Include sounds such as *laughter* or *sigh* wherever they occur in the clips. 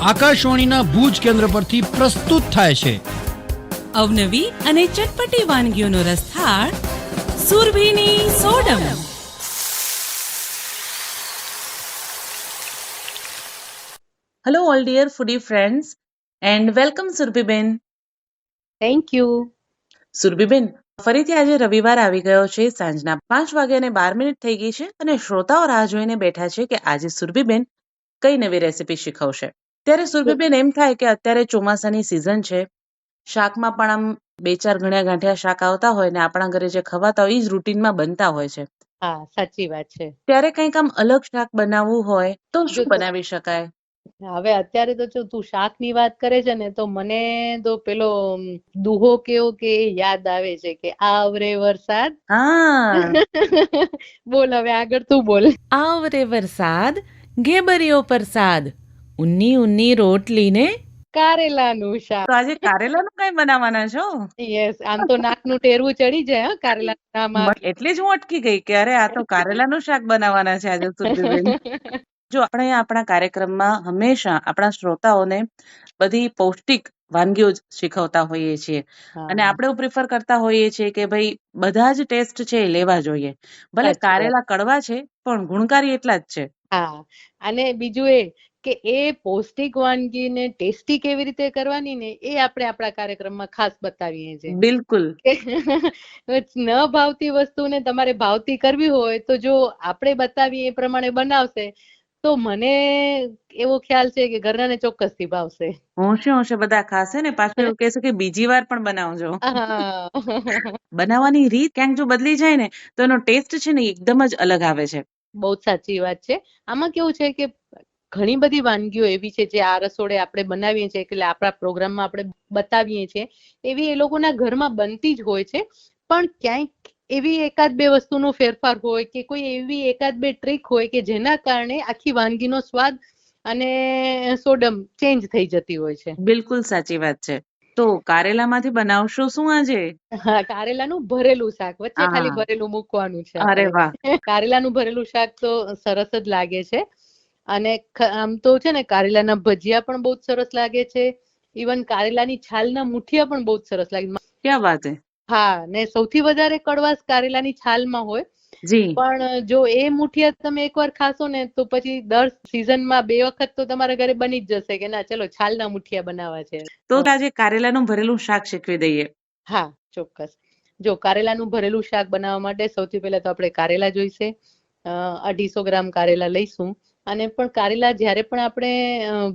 આકાશવાણીના ભુજ કેન્દ્ર પરથી પ્રસ્તુત થાય છે. અવનવી અને ચટપટી વાનગીઓનો રસથાળ સુરભીની સોડમ. Hello all dear foodie friends and welcome Surbhiben thank you Surbhiben ફરીથી આજે રવિવાર આવી ગયો છે. સાંજના પાંચ વાગ્યાને બાર મિનિટ થઈ ગઈ છે અને શ્રોતાઓ રાહ જોઈને બેઠા છે કે આજે સુરભીબેન કઈ નવી રેસીપી શીખવશે. ત્યારે સુરભીબેન એમ થાય કે અત્યારે ચોમાસાની સિઝન છે. શાકમાં પણ આમ બે ચાર ગણ્યા ગાંઠિયા શાક આવતા હોય ને આપણા ઘરે જે ખવાતા હોય એ જ રૂટીનમાં બનતા હોય છે. હા સાચી વાત છે. ત્યારે કંઈક આમ અલગ શાક બનાવવું હોય તો શું બનાવી શકાય? હવે અત્યારે તો જો તું શાકની વાત કરે છે ને તો મને તો પેલો દુહો કેવો કે યાદ આવે છે કે આવરે વરસાદ. હા. *laughs* બોલ હવે આગળ તું બોલ. આવરે વરસાદ ઘેબરીઓ પરસાદ. ઉન્ની ઉન્ની રોટલીને કારેલાનું શાક. તો આજે કારેલાનું કઈ બનાવવાના છો? યસ આમ તો નાકનું ટેરવું ચડી જાય હા કારેલા નામ આવે. બ- એટલે જ હું અટકી ગઈ કે અરે આ તો કારેલાનું શાક બનાવવાના છે આજે સુરભીબેન *laughs* જો આપણે આપણા કાર્યક્રમમાં હંમેશા આપણા શ્રોતાઓને બધી પૌષ્ટિક વાનગીઓ જ શીખવતા હોઈએ છીએ. અને આપણે એવું પ્રિફર કરતા હોઈએ છીએ કે ભાઈ બધા જ ટેસ્ટ છે એ લેવા જોઈએ. ભલે કારેલા કડવા છે પણ ગુણકારી એટલા જ છે. હા. અને બીજું એ કે એ પૌષ્ટિક વાનગીને ટેસ્ટી કેવી રીતે કરવાની ને એ આપણે આપણા કાર્યક્રમમાં ખાસ બતાવીએ છીએ. બિલકુલ. *laughs* ન ભાવતી વસ્તુને તમારે ભાવતી કરવી હોય તો જો આપણે બતાવીએ એ પ્રમાણે બનાવશે તો મને એવો ખ્યાલ છે કે ઘરનાને ચોક્કસથી ભાવશે. હોંશે હોંશે બધા ખાશે ને. પાછું એવું કહેશે કે બીજી વાર પણ બનાવજો. બનાવવાની રીત ક્યાંક જો બદલી જાય ને તો એનો ટેસ્ટ છે ને એકદમ જ અલગ આવે છે. બહુ સાચી વાત છે. આમાં કેવું છે કે ઘણી બધી વાનગીઓ એવી છે જે આ રસોડે આપણે બનાવીએ છીએ એટલે આપણા પ્રોગ્રામમાં આપણે બતાવીએ છીએ એવી એ લોકોના ઘરમાં બનતી જ હોય છે. પણ ક્યાંક એવી એકાદ બે વસ્તુનો ફેરફાર હોય કે કોઈ એવી એકાદ બે ટ્રીક હોય કે જેના કારણે આખી વાનગીનો સ્વાદ અને સોડમ ચેન્જ થઈ જતી હોય છે. બિલકુલ સાચી વાત છે. તો કારેલામાંથી બનાવશો શું આજે? હા કારેલાનું ભરેલું શાક વચ્ચે ખાલી ભરેલું મૂકવાનું છે અરે વાહ. *laughs* કારેલાનું ભરેલું શાક તો સરસ જ લાગે છે. અને આમ તો છે ને કારેલાના ભજીયા પણ બહુ જ સરસ લાગે છે. ઇવન કારેલાની છાલના મુઠિયા પણ બહુ જ સરસ લાગે ક્યાં વાત છે હા ને સૌથી વધારે કડવાશ કારેલાની છાલમાં હોય. જી. પણ જો એ મુઠિયા તમે એકવાર ખાશો ને તો પછી દર સિઝનમાં બે વખત તો તમારા ઘરે બની જ જશે કે ના ચલો છાલના મુઠિયા બનાવવા છે. તો આજે કારેલાનું ભરેલું શાક શીખવી દઈએ. હા ચોક્કસ. જો કારેલાનું ભરેલું શાક બનાવવા માટે સૌથી પહેલા તો આપણે કારેલા જોઈશે. અઢીસો ગ્રામ કારેલા લઈશું. અને પણ કારેલા જ્યારે પણ આપણે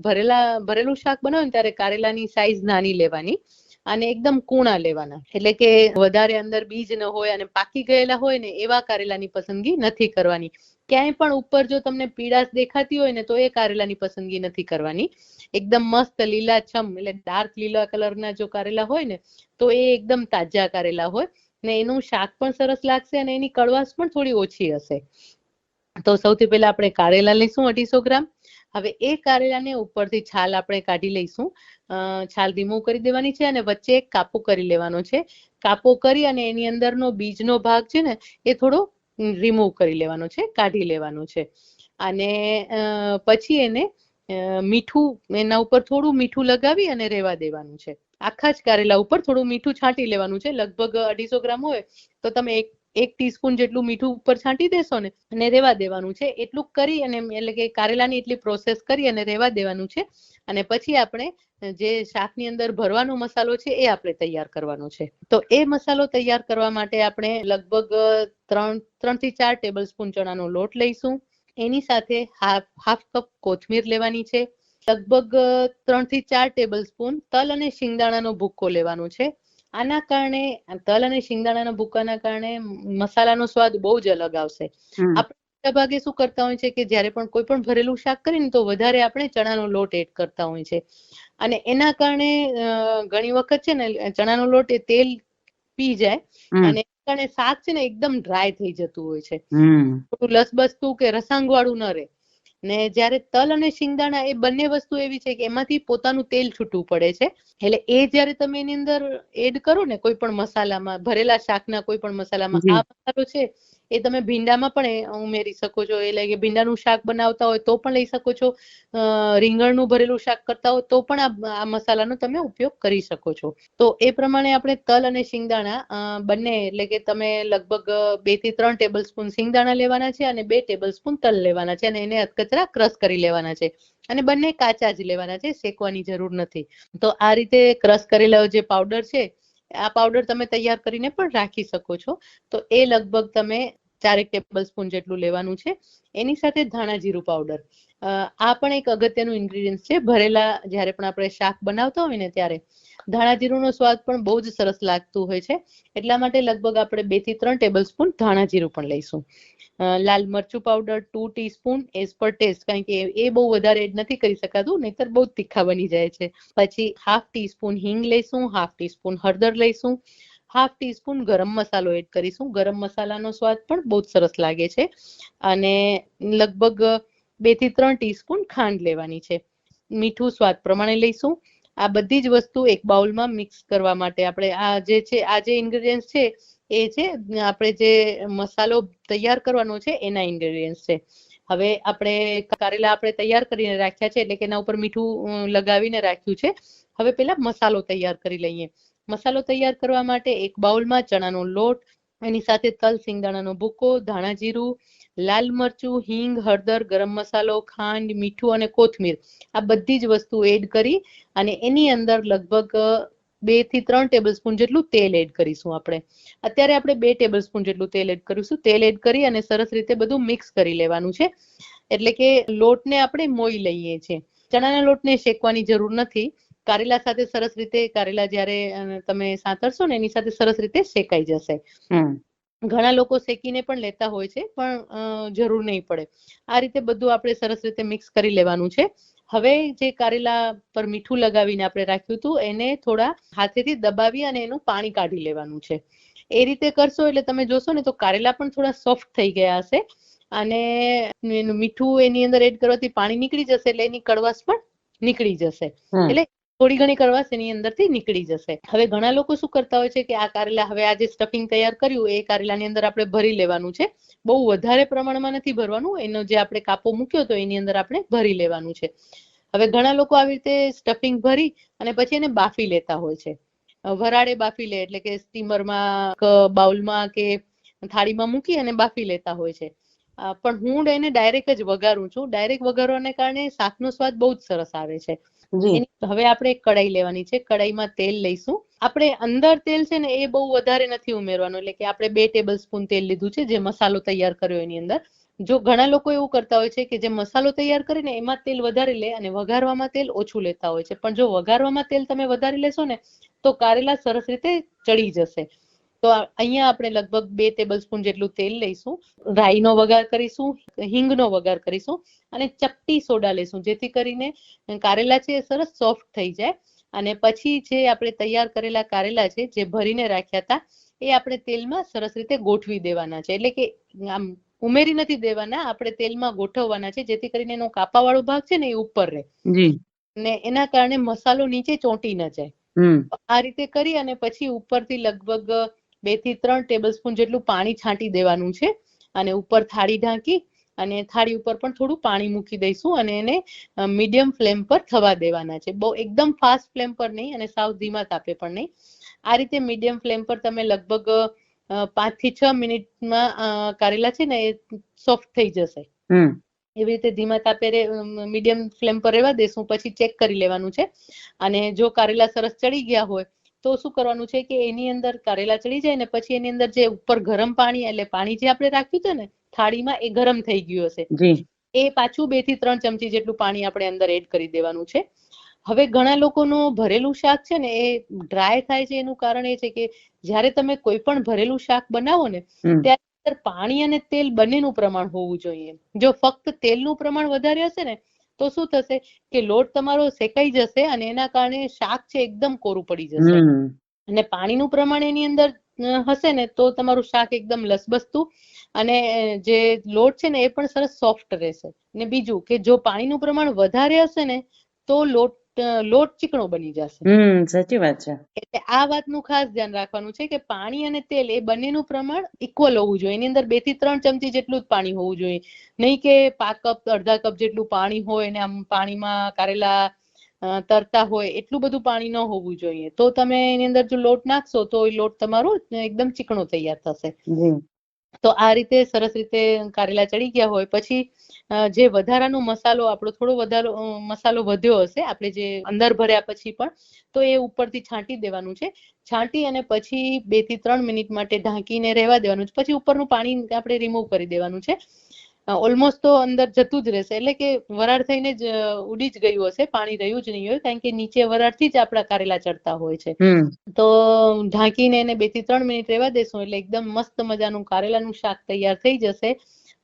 ભરેલા, ભરેલું શાક બનાવે ત્યારે કારેલાની સાઈઝ નાની લેવાની અને એકદમ કૂણા લેવાના. એટલે કે વધારે અંદર બીજ ન હોય અને પાકી ગયેલા હોય ને એવા કારેલાની પસંદગી નથી કરવાની. ક્યાંય પણ ઉપર જો તમને પીળાશ દેખાતી હોય ને તો એ કારેલાની પસંદગી નથી કરવાની. એકદમ મસ્ત લીલાછમ એટલે ડાર્ક લીલા કલરના જો કારેલા હોય ને તો એ એકદમ તાજા કારેલા હોય ને એનું શાક પણ સરસ લાગશે અને એની કડવાશ પણ થોડી ઓછી હશે. તો સૌથી પહેલા આપણે કારેલા લઈશું અઢીસો ગ્રામ. હવે એ કારેલાને ઉપરથી છાલ આપણે કાઢી લઈશું. છાલ રિમૂવ કરી દેવાની છે અને વચ્ચે એક કાપો કરી લેવાનો છે. કાપો કરી અને એની અંદરનો બીજનો ભાગ છે ને, એ થોડો રિમૂવ કરી લેવાનો છે, કાઢી લેવાનો છે. અને પછી એને મીઠું, એના ઉપર થોડું મીઠું લગાવી અને રેવા દેવાનું છે. આખા જ કારેલા ઉપર થોડું મીઠું છાંટી લેવાનું છે. લગભગ અઢીસો ગ્રામ હોય તો તમે એક એક ટીસ્પૂન જેટલું મીઠું ઉપર છાંટી દેશો ને, અને રેવા દેવાનું છે. એટલું કરી અને એટલે કે કારેલાની એટલી પ્રોસેસ કરી અને રેવા દેવાનું છે. અને પછી આપણે જે શાકની અંદર ભરવાનો મસાલો છે એ આપણે તૈયાર કરવાનો છે. તો એ મસાલો તૈયાર કરવા માટે આપણે લગભગ ત્રણ ત્રણથી ચાર ટેબલ સ્પૂન ચણાનો લોટ લઈશું. એની સાથે હાફ હાફ કપ કોથમીર લેવાની છે. લગભગ ત્રણથી ચાર ટેબલ સ્પૂન તલ અને શિંગદાણાનો ભૂક્કો લેવાનો છે. આના કારણે તલ અને શિંગદાણાના ભૂકાના કારણે મસાલાનો સ્વાદ બહુ જ અલગ આવશે. આપણે ભાગે શું કરતા હોય છે કે જ્યારે પણ કોઈ પણ ભરેલું શાક કરીએ ને તો વધારે આપણે ચણાનો લોટ એડ કરતા હોય છે. અને એના કારણે ઘણી વખત છે ને ચણાનો લોટ એ તેલ પી જાય અને એના કારણે શાક છે ને એકદમ ડ્રાય થઈ જતું હોય છે. થોડું લસબસતું કે રસાંગ વાળું ન રહે. ને જ્યારે તલ અને શિંગદાણા એ બંને વસ્તુ એવી છે કે એમાંથી પોતાનું તેલ છૂટું પડે છે. એટલે એ જ્યારે તમે એની અંદર એડ કરો ને કોઈ પણ મસાલામાં ભરેલા શાકના કોઈ પણ મસાલામાં આ મસાલો છે એ તમે ભીંડામાં પણ ઉમેરી શકો છો. એટલે કે ભીંડાનું શાક બનાવતા હોય તો પણ લઈ શકો છો. રીંગણનું ભરેલું શાક કરતા હોય તો પણ આ મસાલાનો તમે ઉપયોગ કરી શકો છો. તો એ પ્રમાણે આપણે તલ અને શિંગદાણા બંને એટલે કે તમે લગભગ બેથી ત્રણ ટેબલ સ્પૂન શિંગદાણા લેવાના છે અને બે ટેબલ સ્પૂન તલ લેવાના છે અને એને અધકચરા ક્રશ કરી લેવાના છે. અને બંને કાચા જ લેવાના છે, શેકવાની જરૂર નથી. તો આ રીતે ક્રશ કરેલો જે પાવડર છે આ પાવડર તમે તૈયાર કરીને પણ રાખી શકો છો. તો એ લગભગ તમે ચારેક ટેબલ સ્પૂન જેટલું લેવાનું છે. એની સાથે ધાણા જીરું પાવડર આ પણ એક અગત્યનું ઇન્ગ્રીડિયન્ટ છે. ભરેલા જ્યારે પણ આપણે શાક બનાવતા હોય ને ત્યારે ધાણા જીરુંનો સ્વાદ પણ બહુ જ સરસ લાગતું હોય છે. એટલા માટે લગભગ આપણે બેથી ત્રણ ટેબલ સ્પૂન ધાણા જીરું પણ લઈશું. લાલ મરચું powder two teaspoon as per taste કારણ કે એ- બહુ વધારે એડ નથી કરી શકાતું, નહીતર બહુ તીખા બની જાય છે. પછી હાફ ટીસ્પૂન હિંગ લઈશું હાફ ટીસ્પૂન હળદર લઈશું હાફ ટીસ્પૂન ગરમ મસાલો એડ કરીશું. ગરમ મસાલાનો સ્વાદ પણ બહુ જ સરસ લાગે છે. અને લગભગ બેથી ત્રણ ટીસ્પૂન ખાંડ લેવાની છે. મીઠું સ્વાદ પ્રમાણે લઈશું. આ બધી જ વસ્તુ એક બાઉલમાં મિક્સ કરવા માટે આપણે આ જે છે, આ જે ઇન્ગ્રેડિયન્ટ છે, એ છે, આપણે જે મસાલો તૈયાર કરવાનો છે, એના ઇન્ગ્રેડિયન્ટ છે. હવે આપણે કારેલા આપણે તૈયાર કરીને રાખ્યા છે, એટલે કે એના ઉપર મીઠું લગાવીને રાખ્યું છે. હવે પેલા મસાલો તૈયાર કરી લઈએ. મસાલો તૈયાર કરવા માટે એક બાઉલમાં ચણાનો લોટ, એની સાથે તલ, સિંગદાણાનો ભૂકો, ધાણા જીરું લાલ મરચું, હિંગ, હળદર, ગરમ મસાલો, ખાંડ, મીઠું અને કોથમીર આ બધી જ વસ્તુ એડ કરી અને એની અંદર લગભગ બેથી ત્રણ ટેબલ સ્પૂન જેટલું તેલ એડ કરીશું આપણે. અત્યારે આપણે બે ટેબલ સ્પૂન જેટલું તેલ એડ કરીશું. તેલ એડ કરી અને સરસ રીતે બધું મિક્સ કરી લેવાનું છે. એટલે કે લોટને આપણે મોઈ લઈએ છીએ. ચણાના લોટને શેકવાની જરૂર નથી. કારેલા સાથે સરસ રીતે, કારેલા જ્યારે તમે સાતરશો ને એની સાથે સરસ રીતે શેકાઈ જશે. ઘણા લોકો શેકીને પણ લેતા હોય છે પણ જરૂર નહીં પડે. આ રીતે બધું આપણે સરસ રીતે મિક્સ કરી લેવાનું છે. હવે જે કારેલા પર મીઠું લગાવીને આપણે રાખ્યું હતું એને થોડા હાથેથી દબાવી અને એનું પાણી કાઢી લેવાનું છે. એ રીતે કરશો એટલે તમે જોશો ને તો કારેલા પણ થોડા સોફ્ટ થઈ ગયા હશે અને એનું મીઠું એની અંદર એડ કરવાથી પાણી નીકળી જશે એટલે એની કડવાશ પણ નીકળી જશે. એટલે થોડી ઘણી કડવાશ એની અંદરથી નીકળી જશે. હવે ઘણા લોકો શું કરતા હોય છે કે આ કારેલા હવે આ જે સ્ટફિંગ તૈયાર કર્યું, એ કારેલાની અંદર આપણે ભરી લેવાનું છે. બહુ વધારે પ્રમાણમાં નથી ભરવાનું, એનો જે આપણે કાપો મૂક્યો તો એની અંદર આપણે ભરી લેવાનું છે. હવે ઘણા લોકો આવી રીતે સ્ટફિંગ ભરી અને પછી એને બાફી લેતા હોય છે. વરાળે બાફી લે, એટલે કે સ્ટીમરમાં બાઉલમાં કે થાળીમાં મૂકી અને બાફી લેતા હોય છે. પણ હું એને ડાયરેક્ટ જ વઘારું છું. ડાયરેક્ટ વઘારવાને કારણે શાકનો સ્વાદ બહુ જ સરસ આવે છે. હવે આપણે એક કડાઈ લેવાની છે. કડાઈમાં તેલ લઈશું. આપણે અંદર તેલ છે ને એ બહુ વધારે નથી ઉમેરવાનું. એટલે કે આપણે બે ટેબલ સ્પૂન તેલ લીધું છે જે મસાલો તૈયાર કર્યો એની અંદર. જો ઘણા લોકો એવું કરતા હોય છે કે જે મસાલો તૈયાર કરીને એમાં તેલ વધારે લે અને વઘારવામાં તેલ ઓછું લેતા હોય છે. પણ જો વઘારવામાં તેલ તમે વધારે લેશો ને તો કારેલા સરસ રીતે ચડી જશે. તો અહીંયા આપણે લગભગ બે ટેબલ સ્પૂન જેટલું તેલ લઈશું રાઈનો વઘાર કરીશું હિંગનો વઘાર કરીશું અને ચપટી સોડા લેશું જેથી કરીને કારેલા છે એ સરસ સોફ્ટ થઈ જાય. અને પછી જે આપણે તૈયાર કરેલા કારેલા છે જે ભરીને રાખ્યા હતા એ આપણે તેલમાં સરસ રીતે ગોઠવી દેવાના છે. એટલે કે આમ ઉમેરી નથી દેવાના આપણે તેલમાં ગોઠવવાના છે જેથી કરીને એનો કાપાવાળો ભાગ છે ને એ ઉપર રહે. ને એના કારણે મસાલો નીચે ચોંટી ન જાય. આ રીતે કરી અને પછી ઉપરથી લગભગ બેથી ત્રણ ટેબલ સ્પૂન જેટલું પાણી છાંટી દેવાનું છે અને ઉપર થાળી ઢાંકી અને થાળી ઉપર પણ થોડું પાણી મૂકી દઈશું અને એને મીડિયમ ફ્લેમ પર થવા દેવાના છે. બહુ એકદમ ફાસ્ટ ફ્લેમ પર નહીં અને સાવ ધીમા તાપે પણ નહીં. આ રીતે મીડિયમ ફ્લેમ પર તમે લગભગ પાંચથી છ મિનિટમાં કારેલા છે ને એ સોફ્ટ થઈ જશે. એવી રીતે ધીમા તાપે મીડિયમ ફ્લેમ પર રહેવા દેશું પછી ચેક કરી લેવાનું છે. અને જો કારેલા સરસ ચડી ગયા હોય તો શું કરવાનું છે કે એની અંદર કારેલા ચડી જાય ને પછી એની અંદર જે ઉપર ગરમ પાણી એટલે પાણી જે આપણે રાખ્યું છે ને થાળીમાં એ ગરમ થઈ ગયું હશે. એ પાછું બેથી ત્રણ ચમચી જેટલું પાણી આપણે અંદર એડ કરી દેવાનું છે. હવે ઘણા લોકોનું ભરેલું શાક છે ને એ ડ્રાય થાય છે એનું કારણ એ છે કે જ્યારે તમે કોઈ પણ ભરેલું શાક બનાવો ને ત્યારે અંદર પાણી અને તેલ બંનેનું પ્રમાણ હોવું જોઈએ. જો ફક્ત તેલનું પ્રમાણ વધારે હશે ને તો શું થશે કે લોટ તમારો શેકાઈ જશે અને એના કારણે શાક છે એકદમ કોરું પડી જશે. અને પાણીનું પ્રમાણ એની અંદર હશે ને તો તમારું શાક એકદમ લસબસતું અને જે લોટ છે ને એ પણ સરસ સોફ્ટ રહેશે. ને બીજું કે જો પાણીનું પ્રમાણ વધારે હશે ને તો લોટ લોટ ચીકણો બની જશે. હમ સાચી વાત છે. એટલે આ વાતનું ખાસ ધ્યાન રાખવાનું છે કે પાણી અને તેલ એ બંનેનું પ્રમાણ ઇક્વલ હોવું જોઈએ. એની અંદર બેથી ત્રણ ચમચી જેટલું જ પાણી હોવું જોઈએ. નહીં કે પાંચ કપ અડધા કપ જેટલું પાણી હોય ને આમ પાણીમાં કારેલા તરતા હોય એટલું બધું પાણી ન હોવું જોઈએ. તો તમે એની અંદર જો લોટ નાખશો તો એ લોટ તમારો એકદમ ચીકણો તૈયાર થશે. તો આ રીતે સરસ રીતે કારેલા ચડી ગયા હોય. પછી જે વધારાનો મસાલો આપણો થોડો વધારો મસાલો વધ્યો હશે, આપણે જે અંદર ભર્યા પછી પણ, તો એ ઉપરથી છાંટી દેવાનું છે. છાંટી અને પછી બેથી ત્રણ મિનિટ માટે ઢાંકીને રહેવા દેવાનું છે. પછી ઉપરનું પાણી આપણે રિમૂવ કરી દેવાનું છે. ઓલમોસ્ટ તો અંદર જતું જ રહેશે. એટલે કે વરાળ થઈને જ ઉડી જ ગયું હશે પાણી રહ્યું જ નહીં હોય કારણ કે નીચે વરાળથી જ આપણા કારેલા ચડતા હોય છે. તો ઢાંકીને એને બેથી ત્રણ મિનિટ રહેવા દેશું એટલે એકદમ મસ્ત મજાનું કારેલાનું શાક તૈયાર થઈ જશે.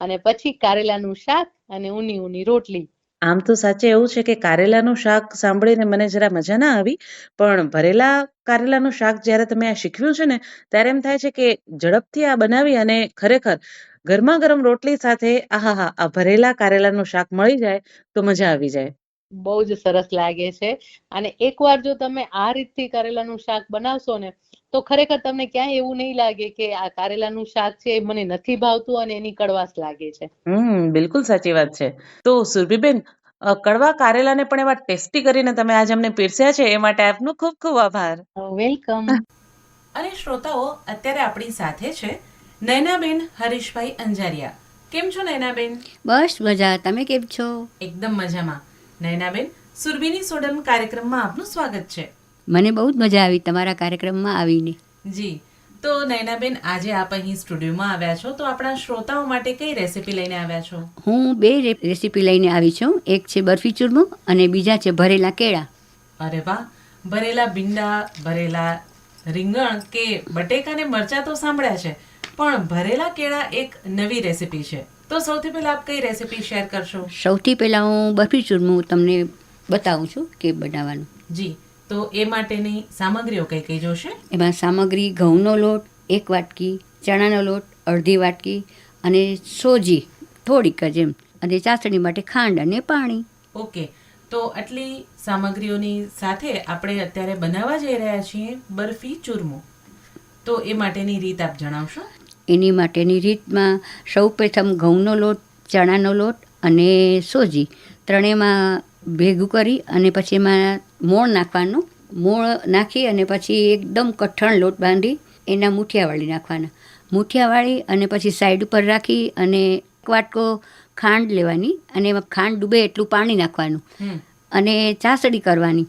અને પછી કારેલાનું શાક અને ઊની ઊની રોટલી. આમ તો સાચે એવું છે કે કારેલાનું શાક સાંભળીને મને જરા મજા ના આવી પણ ભરેલા કારેલાનું શાક જ્યારે તમે આ શીખવ્યું છે ને ત્યારે એમ થાય છે કે ઝડપથી આ બનાવી અને ખરેખર ગરમા ગરમ રોટલી સાથે આહાહા આ ભરેલા કારેલાનું શાક મળી જાય તો મજા આવી જાય. બહુ જ સરસ લાગે છે. અને એકવાર જો તમે આ રીતથી કારેલાનું શાક બનાવશો ને તો ખરેખર તમને ક્યાંય એવું નહીં લાગે કે આ કારેલાનું શાક છે એ મને નથી ભાવતું અને એની કડવાશ લાગે છે. હમ બિલકુલ સાચી વાત છે. તો સુરભીબેન કડવા કારેલાને પણ એવા ટેસ્ટી કરીને તમે આજ અમને પીરસ્યા છે એ માટે આપનો ખૂબ ખૂબ આભાર. વેલકમ. અને શ્રોતાઓ અત્યારે આપણી સાથે છે નયનાબેન હરીશભાઈ અંજારિયા. કેમ છો નયનાબેન બસ મજા. તમે કેમ છો? એકદમ મજામાં. નયનાબેન સુરભીની સોડમ કાર્યક્રમમાં આપનું સ્વાગત છે. મને બહુ જ મજા આવી તમારા કાર્યક્રમમાં આવીને. જી. તો નયનાબેન આજે આપ અહીં સ્ટુડિયોમાં આવ્યા છો તો આપણા શ્રોતાઓ માટે કઈ રેસીપી લઈને આવ્યા છો? હું બે રેસિપી રેસીપી લઈને આવી છું. એક છે બરફી ચૂરમો અને બીજા છે ભરેલા કેળા. અરે વાહ! ભરેલા ભીંડા ભરેલા રીંગણ કે બટેકા ને મરચા તો સાંભળ્યા છે. પણ ભરેલા કેળા એક નવી રેસીપી છે. તો સૌથી પહેલા આપ કઈ રેસીપી શેર કરશો? સૌથી પહેલાં હું બરફી ચૂરમું તમને બતાવું છું કે બનાવવાનું. જી તો એ માટેની સામગ્રીઓ કઈ કઈ જોશે? એમાં સામગ્રી ઘઉંનો લોટ એક વાટકી ચણાનો લોટ અડધી વાટકી અને સોજી થોડીક જ એમ. અને ચાસણી માટે ખાંડ અને પાણી. ઓકે તો આટલી સામગ્રીઓની સાથે આપણે અત્યારે બનાવવા જઈ રહ્યા છીએ બરફી ચૂરમો. તો એ માટેની રીત આપ જણાવશો? એની માટેની રીતમાં સૌ પ્રથમ ઘઉંનો લોટ ચણાનો લોટ અને સોજી ત્રણેયમાં ભેગું કરી અને પછી એમાં મોણ નાખવાનું. મોણ નાખી અને પછી એકદમ કઠણ લોટ બાંધી એના મૂઠિયા વાળી નાખવાના. મૂઠિયા વાળી અને પછી સાઈડ ઉપર રાખી અને એક વાટકો ખાંડ લેવાની અને એમાં ખાંડ ડૂબે એટલું પાણી નાખવાનું. અને ચાસડી કરવાની.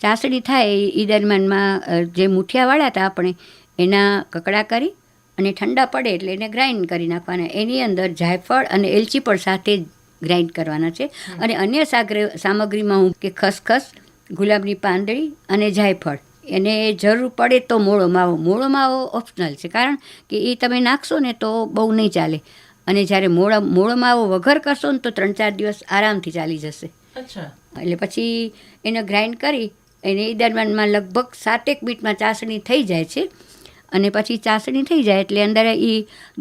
ચાસડી થાય એ દરમિયાનમાં જે મૂઠિયા વાળ્યા હતા આપણે એના કકડા કરી અને ઠંડા પડે એટલે એને ગ્રાઇન્ડ કરી નાખવાના. એની અંદર જાયફળ અને એલચી પણ સાથે ગ્રાઇન્ડ કરવાના છે. અને અન્ય સાગર સામગ્રીમાં હું કે ખસખસ ગુલાબની પાંદડી અને જાયફળ. એને જરૂર પડે તો મોળો માવો. મોળો માવો ઓપ્શનલ છે. કારણ કે એ તમે નાખશો ને તો બહુ નહીં ચાલે. અને જ્યારે મોળો મોળો માવો વગર કરશો ને તો ત્રણ ચાર દિવસ આરામથી ચાલી જશે. અચ્છા. એટલે પછી એને ગ્રાઇન્ડ કરી એને એ દરમિયાનમાં લગભગ સાતેક મિનિટમાં ચાસણી થઈ જાય છે. અને પછી ચાસણી થઈ જાય એટલે અંદર એ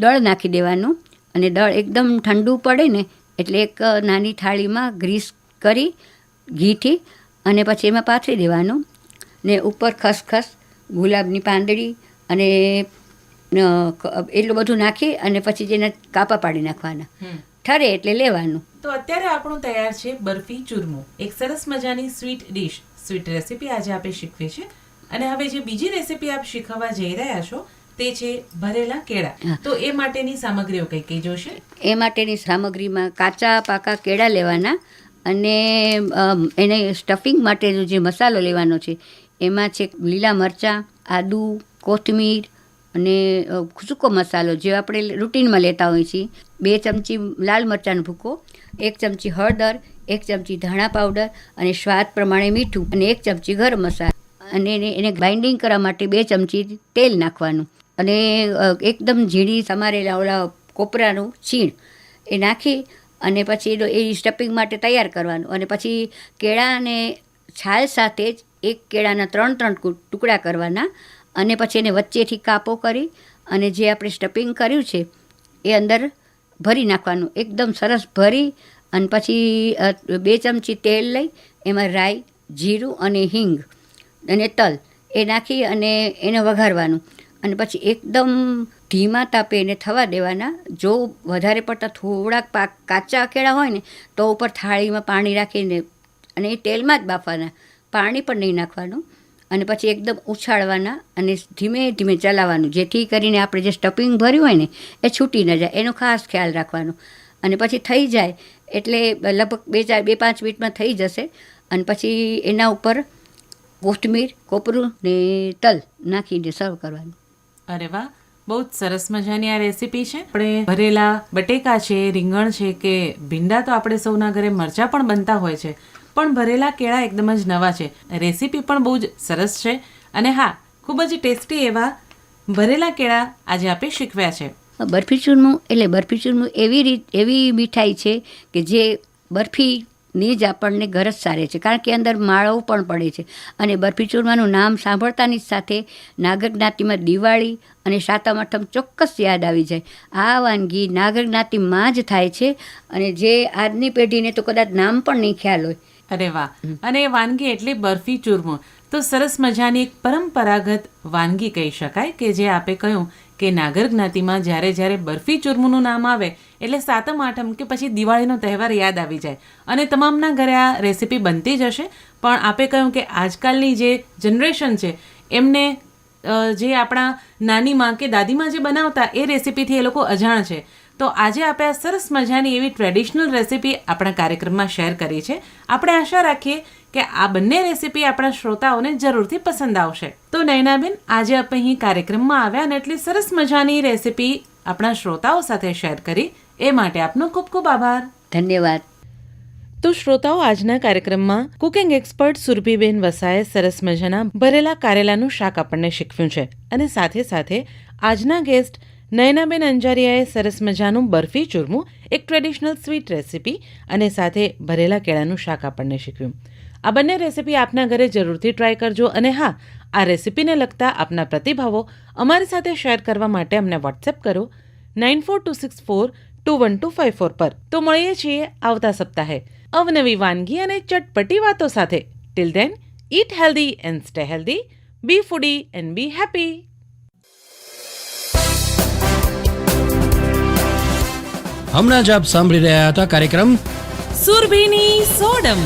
દળ નાખી દેવાનું. અને દળ એકદમ ઠંડુ પડે ને એટલે એક નાની થાળીમાં ગ્રીસ કરી ઘીથી અને પછી એમાં પાથરી દેવાનું. ને ઉપર ખસખસ ગુલાબની પાંદડી અને એટલું બધું નાખી અને પછી જેને કાપા પાડી નાખવાના. ઠરે એટલે લેવાનું. તો અત્યારે આપણું તૈયાર છે બરફી ચૂરમું. એક સરસ મજાની સ્વીટ ડીશ. સ્વીટ રેસીપી આજે આપણે શીખવી છે. અને હવે જે બીજી રેસીપી આપ શીખવવા જઈ રહ્યા છો તે છે ભરેલા કેળા. તો એ માટેની સામગ્રીઓ કઈ કઈ જોશે? એ માટેની સામગ્રીમાં કાચા પાકા કેળા લેવાના અને એને સ્ટફિંગ માટેનો જે મસાલો લેવાનો છે એમાં છે લીલા મરચાં આદુ કોથમીર અને સૂકો મસાલો જે આપણે રૂટીનમાં લેતા હોઈએ છીએ. બે ચમચી લાલ મરચાંનો ભૂકો એક ચમચી હળદર એક ચમચી ધાણા પાવડર અને સ્વાદ પ્રમાણે મીઠું અને એક ચમચી ગરમ મસાલો. અને એને ગ્રાઇન્ડિંગ કરવા માટે બે ચમચી તેલ નાખવાનું. અને એકદમ ઝીણી સમારેલા ઓલા કોપરાનું છીણ એ નાખી અને પછી એ સ્ટફિંગ માટે તૈયાર કરવાનું. અને પછી કેળા અને છાલ સાથે જ એક કેળાના ત્રણ ત્રણ ટુકડા કરવાના. અને પછી એને વચ્ચેથી કાપો કરી અને જે આપણે સ્ટફિંગ કર્યું છે એ અંદર ભરી નાખવાનું. એકદમ સરસ ભરી અને પછી બે ચમચી તેલ લઈ એમાં રાઈ, જીરું અને હિંગ અને તલ, એ નાખી અને એને વઘારવાનું. અને પછી એકદમ ધીમા તાપે એને થવા દેવાના. જો વધારે પડતા થોડાક પાક કાચા કેળા હોય ને, તો ઉપર થાળીમાં પાણી રાખીને અને એ તેલમાં જ બાફવાના. પાણી પણ નહીં નાખવાનું. અને પછી એકદમ ઉછાળવાના અને ધીમે ધીમે ચલાવવાનું. જેથી કરીને આપણે જે સ્ટફિંગ ભર્યું હોય ને, એ છૂટી ન જાય. એનો ખાસ ખ્યાલ રાખવાનો. અને પછી થઈ જાય. એટલે લગભગ બે ચાર, બે પાંચ મિનિટમાં થઈ જશે. અને પછી એના ઉપર કોથમીર કોપરું ને તલ નાખીને સર્વ કરવાનું. અરે વાહ બહુ જ સરસ મજાની આ રેસીપી છે. આપણે ભરેલા બટેકા છે રીંગણ છે કે ભીંડા તો આપણે સૌના ઘરે મરચાં પણ બનતા હોય છે. પણ ભરેલા કેળા એકદમ જ નવા છે. રેસીપી પણ બહુ જ સરસ છે. અને હા ખૂબ જ ટેસ્ટી એવા ભરેલા કેળા આજે આપે શીખવ્યા છે. બરફી ચૂરમું એટલે બરફી ચૂરમું એવી રીત એવી મીઠાઈ છે કે જે બરફીની જ આપણને ગરજ સારે છે. કારણ કે અંદર માળો પણ પડે છે. અને બરફી ચૂરમાનું નામ સાંભળતાની જ સાથે નાગર જ્ઞાતિમાં દિવાળી અને સાતમ આઠમ ચોક્કસ યાદ આવી જાય. આ વાનગી નાગર જ્ઞાતિમાં જ થાય છે અને જે આજની પેઢીને તો કદાચ નામ પણ નહીં ખ્યાલ હોય. અરે વાહ! અને એ વાનગી એટલે બરફી ચૂરમો તો સરસ મજાની એક પરંપરાગત વાનગી કહી શકાય કે જે આપે કહ્યું કે નાગર જ્ઞાતિમાં જ્યારે જ્યારે બરફી ચૂરમુનું નામ આવે, એટલે સાતમ, આઠમ કે પછી દિવાળીનો તહેવાર યાદ આવી જાય. અને તમામના ઘરે આ રેસીપી બનતી જ હશે. પણ આપે કહ્યું કે આજકાલની જે જનરેશન છે, એમને જે આપણા નાનીમાં કે દાદીમાં જે બનાવતા, એ રેસીપીથી એ લોકો અજાણ છે. તો આજે આપણે આ સરસ મજાની એવી ટ્રેડિશનલ રેસીપી આપણા કાર્યક્રમમાં શેર કરી છે. આપણે આશા રાખીએ કે આ બંને રેસીપી આપણા શ્રોતાઓને જરૂરથી પસંદ આવશે. તો નયનાબેન આજે આપણે અહીં કાર્યક્રમમાં આવ્યા અને એટલી સરસ મજાની રેસીપી આપણા શ્રોતાઓ સાથે શેર કરી. એ માટે આપનો ખૂબ ખૂબ આભાર. ધન્યવાદ. તો શ્રોતાઓ આજના કાર્યક્રમમાં કુકિંગ એક્સપર્ટ સુરભીબેન વસાએ સરસ મજાના ભરેલા કારેલાનું શાક આપણને શીખવ્યું છે. અને સાથે સાથે આજના ગેસ્ટ નયનાબેન અંજારિયાએ સરસ મજાનું બરફી ચૂરમું એક ટ્રેડિશનલ સ્વીટ રેસીપી અને સાથે ભરેલા કેળાનું શાક આપણને શીખવ્યું. આ બંને રેસીપી આપના ઘરે જરૂરથી ટ્રાય કરજો અને હા આ રેસીપીને લગતા આપના પ્રતિભાવો અમારી સાથે શેર કરવા માટે અમને વોટ્સએપ કરો nine four two six four two one two five four પર. તો મળીએ છીએ આવતા સપ્તાહે અવનવી વાનગી અને ચટપટી વાતો સાથે. Till then eat healthy and stay healthy be foodie and be happy હમણાં જ આપ સાંભળી રહ્યા હતા કાર્યક્રમ સુરભીની સોડમ.